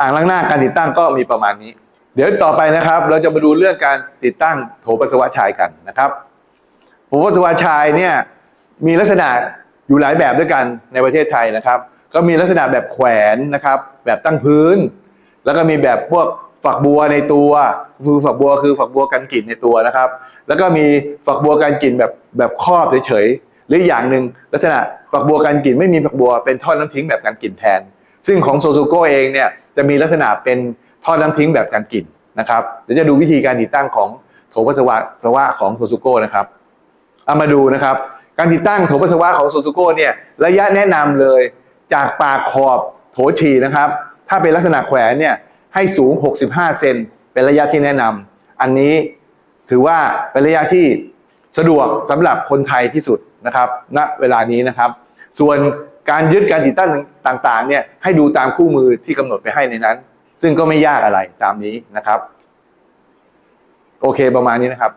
อ่างล้างหน้าการติดตั้งก็มีประมาณนี้ เดี๋ยวต่อไปนะครับ เราจะมาดูเรื่องการติดตั้งโถปัสสาวะชายกันนะครับโถปัสสาวะชายเนี่ยมีลักษณะอยู่หลายแบบด้วยกันในประเทศไทยนะครับ ก็มีลักษณะแบบแขวนนะครับ แบบตั้งพื้น แล้วก็มีแบบพวกฝักบัวในตัวคือฝักบัวคือฝักบัวกันกลิ่นในตัวนะครับ แล้วก็มีฝักบัวกันกลิ่นแบบแบบครอบเฉยๆหรืออย่างหนึ่งลักษณะฝักบัวกันกลิ่นไม่มีฝักบัวเป็นท่อน้ำทิ้งแบบกันกลิ่นแทน ซึ่งของโซซูโกเองเนี่ย จะมีลักษณะเป็นท่อน้ำทิ้งแบบกันกลิ่นนะครับเดี๋ยวจะดูวิธีการติดตั้งของโถปัสสาวะสวะของโซซูโก้นะครับเอามาดูนะครับ การติดตั้งโถปัสสาวะของโซซูโกเนี่ยระยะแนะนำเลยจากปากขอบโถฉี่นะครับ ถ้าเป็นลักษณะแขวนเนี่ยให้สูง 65 เซนเป็นระยะที่แนะนำอันนี้ถือว่าเป็นระยะที่สะดวกสำหรับคนไทยที่สุดนะครับณเวลานี้นะครับ ส่วน การยึดการติดตั้งต่างๆเนี่ยให้ดูตามคู่มือที่กำหนดไปให้ในนั้น ซึ่งก็ไม่ยากอะไรตามนี้นะครับ โอเคประมาณนี้นะครับ